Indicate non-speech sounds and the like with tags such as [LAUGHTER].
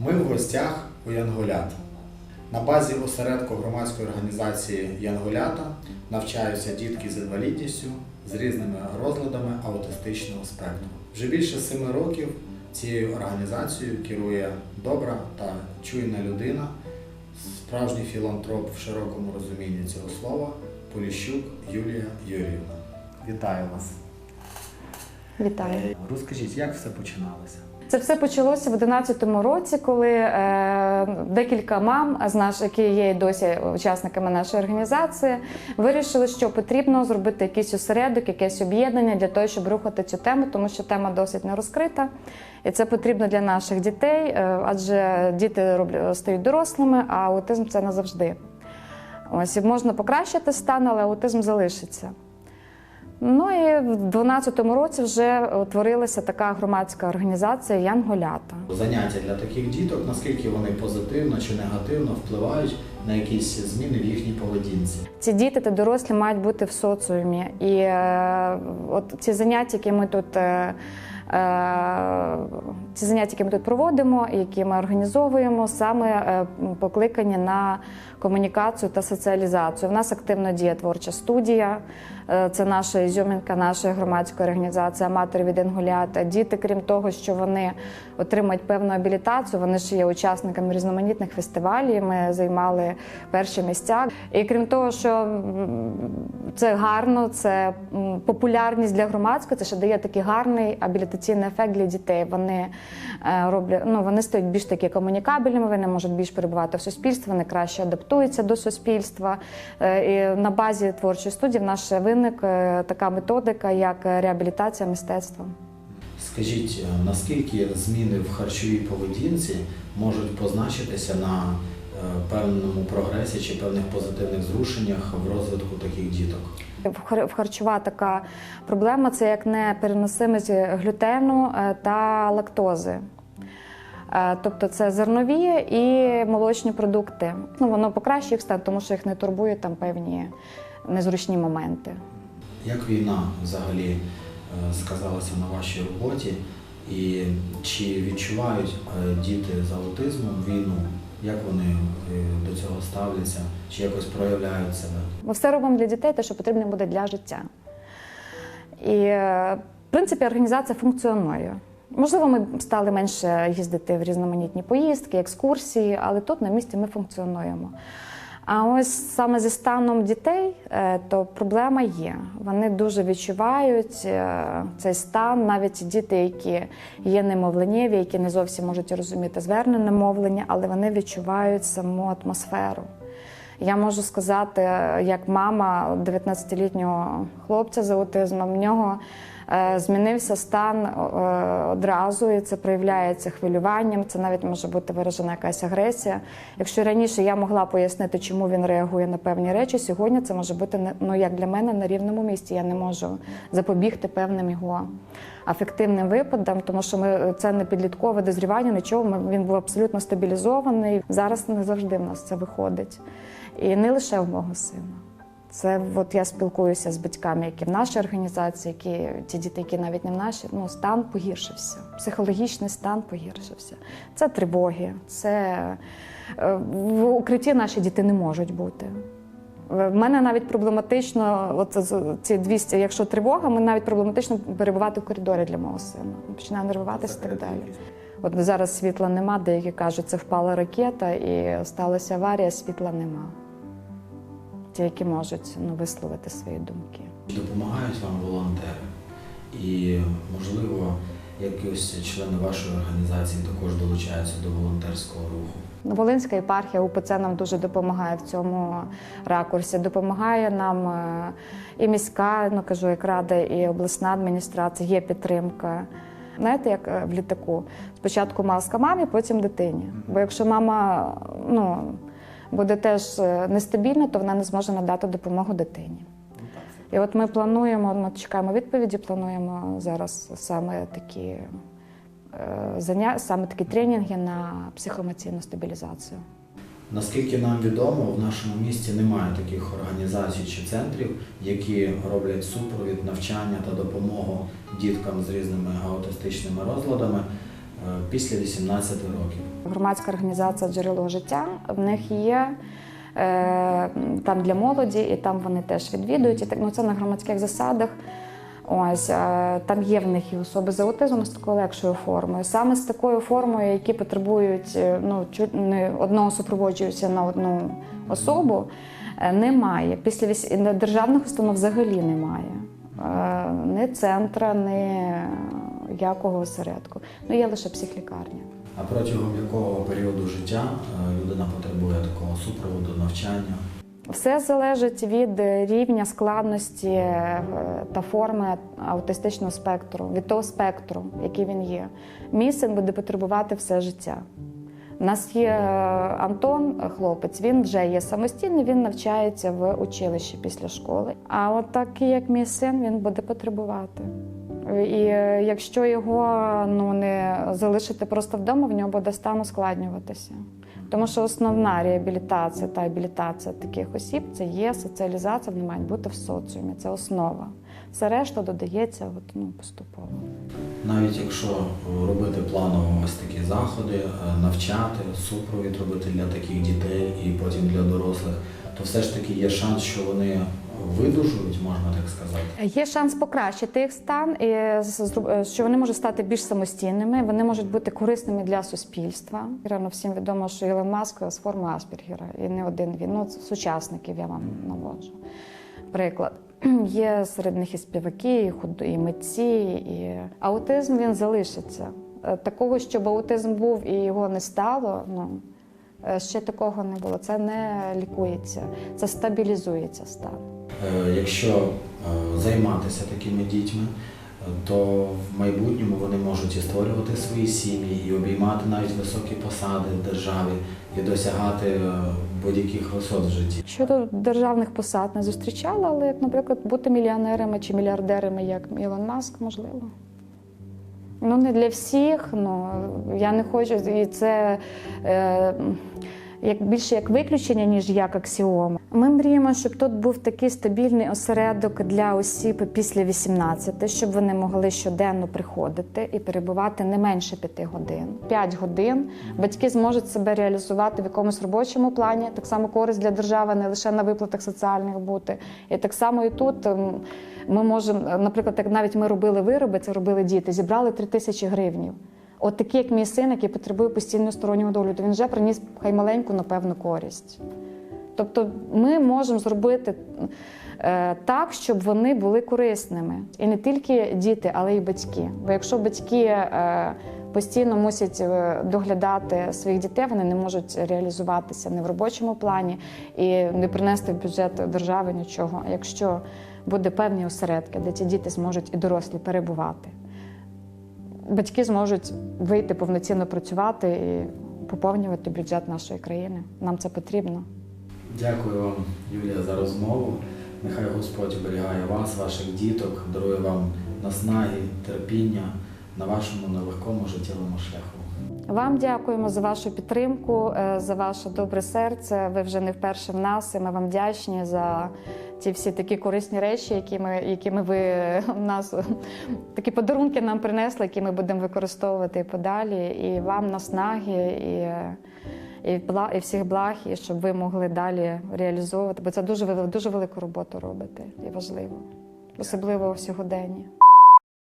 Ми в гостях у Янголят. На базі осередку громадської організації Янголята навчаються дітки з інвалідністю з різними розладами аутистичного спектру. Вже більше семи років цією організацією керує добра та чуйна людина, справжній філантроп в широкому розумінні цього слова Поліщук Юлія Юріївна. Вітаю вас! Вітаю. Розкажіть, як все починалося? Це все почалося в 11 році, коли е, декілька мам з наш, які є досі учасниками нашої організації, вирішили, що потрібно зробити якийсь осередок, якесь об'єднання для того, щоб рухати цю тему, тому що тема досить не розкрита. І це потрібно для наших дітей, е, адже діти роблять, стають дорослими, а аутизм це не завжди. Ось і можна покращити стан, але аутизм залишиться. Ну і в 2012 році вже утворилася така громадська організація Янголята. Заняття для таких діток, наскільки вони позитивно чи негативно впливають на якісь зміни в їхній поведінці? Ці діти та дорослі мають бути в соціумі. І е, от ці заняття, які ми тут. Е, е, ці заняття, які ми тут проводимо, які ми організовуємо, саме е, покликані на комунікацію та соціалізацію. У нас активно діє творча студія. Е, Це наша ізюмінка нашої громадської організації Аматори від Інгулята. Діти, крім того, що вони отримують певну абілітацію, вони ж є учасниками різноманітних фестивалів. Ми займали перші місця. І крім того, що це гарно, це популярність для громадського, це ще дає такий гарний абілітаційний ефект для дітей. Вони е, роблять, ну вони стають більш такі комунікабельними, вони можуть більш перебувати в суспільстві, вони краще адаптуються до суспільства. Е, І на базі творчої студії в нас ще виник е, така методика, як реабілітація мистецтвом. Скажіть, е, наскільки зміни в харчовій поведінці можуть позначитися на е, певному прогресі чи певних позитивних зрушеннях в розвитку таких діток? В харчова така проблема це як непереносимість глютену е, та лактози. Е, Тобто це зернові і молочні продукти. Ну, воно покращує їх стан, тому що їх не турбують там певні незручні моменти. Як війна взагалі е, сказалася на вашій роботі? І чи відчувають е, діти з аутизмом війну? Як вони е, до цього ставляться? Чи якось проявляють себе? Ми все робимо для дітей, те, що потрібно буде для життя. І, в принципі, організація функціонує. Можливо, ми стали менше їздити в різноманітні поїздки, екскурсії, але тут на місці ми функціонуємо. А ось саме зі станом дітей, е, то проблема є. Вони дуже відчувають е, цей стан, навіть діти, які є немовленєві, які не зовсім можуть розуміти звернене мовлення, але вони відчувають саму атмосферу. Я можу сказати, як мама 19-літнього хлопця з аутизмом, в нього змінився стан е, одразу, і це проявляється хвилюванням. Це навіть може бути виражена якась агресія. Якщо раніше я могла пояснити, чому він реагує на певні речі, сьогодні це може бути ну як для мене на рівному місці. Я не можу запобігти певним його афективним випадам, тому що ми це не підліткове дозрівання, нічого. Він був абсолютно стабілізований. Зараз не завжди в нас це виходить. І не лише в мого сина. Це от я спілкуюся з батьками, які в нашій організації, які ті діти, які навіть не в нашій, ну стан погіршився, психологічний стан погіршився. Це тривоги, це е, в укритті наші діти не можуть бути. В мене навіть проблематично, от ці 200, якщо тривога, ми навіть проблематично перебувати в коридорі для мого сина. Він Починає нервуватися і так далі. От зараз світла нема, деякі кажуть, це впала ракета і сталася аварія, світла нема. Ті, які можуть ну, висловити свої думки. Допомагають вам волонтери? І, можливо, якісь члени вашої організації також долучаються до волонтерського руху? Ну, Волинська єпархія УПЦ нам дуже допомагає в цьому ракурсі. Допомагає нам е, і міська, ну кажу, як рада, і обласна адміністрація, є підтримка. Знаєте, як е, в літаку? Спочатку маска мамі, потім дитині. Бо якщо мама ну, буде теж е, нестабільна, то вона не зможе надати допомогу дитині. І от ми плануємо, ми чекаємо відповіді, плануємо зараз саме такі е, заня... саме такі тренінги на психоемоційну стабілізацію. Наскільки нам відомо, в нашому місті немає таких організацій чи центрів, які роблять супровід, навчання та допомогу діткам з різними аутистичними розладами. Після 18 років. Громадська організація Джерело життя. В них є е, там для молоді, і там вони теж відвідують. І так, ну, це на громадських засадах. Ось е, там є в них і особи з аутизмом з такою легшою формою. Саме з такою формою, які потребують е, ну, не одного супроводжуються на одну особу, е, немає. Після державних установ взагалі немає. Е, Ні центра, ні якого осередку. Ну, є лише психлікарня. А протягом якого періоду життя е, людина потребує такого супроводу, навчання? Все залежить від рівня складності е, та форми аутистичного спектру, від того спектру, який він є. Мій син буде потребувати все життя. У нас є е, Антон, е, хлопець, він вже є самостійний, він навчається в училищі після школи. А от такий, як мій син, він буде потребувати. І е, якщо його ну, не залишити просто вдома, в нього буде стан ускладнюватися. Тому що основна реабілітація та абілітація таких осіб це є соціалізація, вони мають бути в соціумі, це основа. Все решта додається от, ну, поступово. Навіть якщо робити планово ось такі заходи, е, навчати, супровід робити для таких дітей і потім для дорослих, то все ж таки є шанс, що вони видужують, можна так сказати. Є шанс покращити їх стан, і з- що вони можуть стати більш самостійними, вони можуть бути корисними для суспільства. Рано всім відомо, що Ілон Маск з форми Аспергера, і не один він. Ну, сучасників я вам наводжу. Приклад. [CLEARS THROAT] Є серед них і співаки, і і митці, і аутизм він залишиться. Е, Такого, щоб аутизм був і його не стало, ну е, ще такого не було. Це не лікується, це стабілізується стан. Е, Якщо е, займатися такими дітьми, то в майбутньому вони можуть і створювати свої сім'ї, і обіймати навіть високі посади в державі, і досягати е, будь-яких висот в житті. Щодо державних посад не зустрічала, але, наприклад, бути мільйонерами чи мільярдерами, як Ілон Маск, можливо. Ну, не для всіх. Ну, я не хочу, і це е, як, більше як виключення, ніж як аксіома. Ми мріємо, щоб тут був такий стабільний осередок для осіб після 18, щоб вони могли щоденно приходити і перебувати не менше 5 годин. 5 годин батьки зможуть себе реалізувати в якомусь робочому плані, так само користь для держави, не лише на виплатах соціальних бути. І так само і тут ем, ми можемо, наприклад, як навіть ми робили вироби, це робили діти, зібрали 3 тисячі гривнів. От такий, як мій син, який потребує постійного стороннього догляду, він вже приніс хай маленьку, напевно, користь. Тобто ми можемо зробити е, так, щоб вони були корисними. І не тільки діти, але й батьки. Бо якщо батьки е, постійно мусять е, доглядати своїх дітей, вони не можуть реалізуватися не в робочому плані і не принести в бюджет держави нічого. Якщо буде певні осередки, де ці діти зможуть і дорослі перебувати, батьки зможуть вийти повноцінно працювати і поповнювати бюджет нашої країни. Нам це потрібно. Дякую вам, Юлія, за розмову. Нехай Господь оберігає вас, ваших діток, дарує вам наснаги, терпіння на вашому нелегкому життєвому шляху. Вам дякуємо за вашу підтримку, е, за ваше добре серце. Ви вже не вперше в нас. і Ми вам вдячні за ті всі такі корисні речі, які ми, якими ви в нас такі подарунки нам принесли, які ми будемо використовувати подалі. І вам наснаги, і, і, бла, і всіх благ, і щоб ви могли далі реалізовувати. Бо це дуже дуже велику роботу робите і важливо, особливо в сьогоденні.